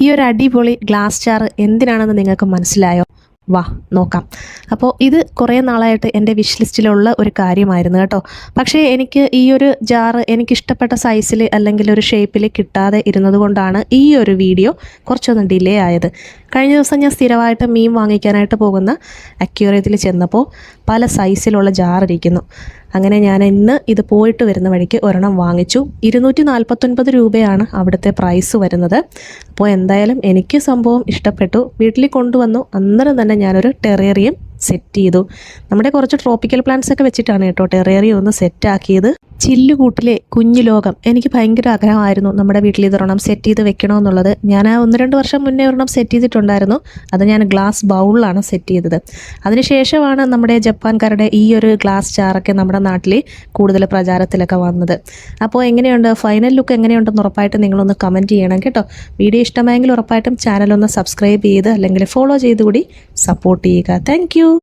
ഈ ഒരു അടിപൊളി ഗ്ലാസ് ജാർ എന്തിനാണെന്ന് നിങ്ങൾക്ക് മനസ്സിലായോ? വാ നോക്കാം. അപ്പോൾ ഇത് കുറേ നാളായിട്ട് എന്റെ വിഷ് ലിസ്റ്റിലുള്ള ഒരു കാര്യമായിരുന്നു കേട്ടോ. പക്ഷേ എനിക്ക് ഈ ഒരു ജാറ് എനിക്കിഷ്ടപ്പെട്ട സൈസിൽ അല്ലെങ്കിൽ ഒരു ഷേപ്പിൽ കിട്ടാതെ ഇരുന്നത് കൊണ്ടാണ് ഈ ഒരു വീഡിയോ കുറച്ചൊന്ന് ഡിലേ ആയത്. കഴിഞ്ഞ ദിവസം ഞാൻ സ്ഥിരമായിട്ട് മീൻ വാങ്ങിക്കാനായിട്ട് പോകുന്ന അക്യൂറിയത്തിൽ ചെന്നപ്പോൾ പല സൈസിലുള്ള ജാർ ഇരിക്കുന്നു. അങ്ങനെ ഞാൻ ഇന്ന് ഇത് പോയിട്ട് വരുന്ന വഴിക്ക് ഒരെണ്ണം വാങ്ങിച്ചു. ഇരുന്നൂറ്റി നാൽപ്പത്തൊൻപത് രൂപയാണ് അവിടുത്തെ പ്രൈസ് വരുന്നത്. അപ്പോൾ എന്തായാലും എനിക്ക് സംഭവം ഇഷ്ടപ്പെട്ടു. വീട്ടിൽ കൊണ്ടുവന്നു. അന്നേരം തന്നെ ഞാനൊരു ടെറേറിയം സെറ്റ് ചെയ്തു. നമ്മുടെ കുറച്ച് ട്രോപ്പിക്കൽ പ്ലാന്റ്സ് ഒക്കെ വെച്ചിട്ടാണ് കേട്ടോ ടെറേറിയം ഒന്ന് സെറ്റ് ആക്കിയത്. ചില്ലുകൂട്ടിലെ കുഞ്ഞു ലോകം എനിക്ക് ഭയങ്കര ആഗ്രഹമായിരുന്നു നമ്മുടെ വീട്ടിൽ ഇതൊരെണ്ണം സെറ്റ് ചെയ്ത് വെക്കണമെന്നുള്ളത്. ഞാൻ ആ ഒന്ന് രണ്ട് വർഷം മുന്നേ ഒരെണ്ണം സെറ്റ് ചെയ്തിട്ടുണ്ടായിരുന്നു. അത് ഞാൻ ഗ്ലാസ് ബൗളിലാണ് സെറ്റ് ചെയ്തത്. അതിനുശേഷമാണ് നമ്മുടെ ജപ്പാൻകാരുടെ ഈ ഒരു ഗ്ലാസ് ചാറൊക്കെ നമ്മുടെ നാട്ടിൽ കൂടുതൽ പ്രചാരത്തിലൊക്കെ വന്നത്. അപ്പോൾ എങ്ങനെയുണ്ട്? ഫൈനൽ ലുക്ക് എങ്ങനെയുണ്ടെന്ന് ഉറപ്പായിട്ട് നിങ്ങളൊന്ന് കമന്റ് ചെയ്യണം കേട്ടോ. വീഡിയോ ഇഷ്ടമായെങ്കിൽ ഉറപ്പായിട്ടും ചാനലൊന്ന് സബ്സ്ക്രൈബ് ചെയ്ത് അല്ലെങ്കിൽ ഫോളോ ചെയ്ത് കൂടി സപ്പോർട്ട് ചെയ്യുക താങ്ക്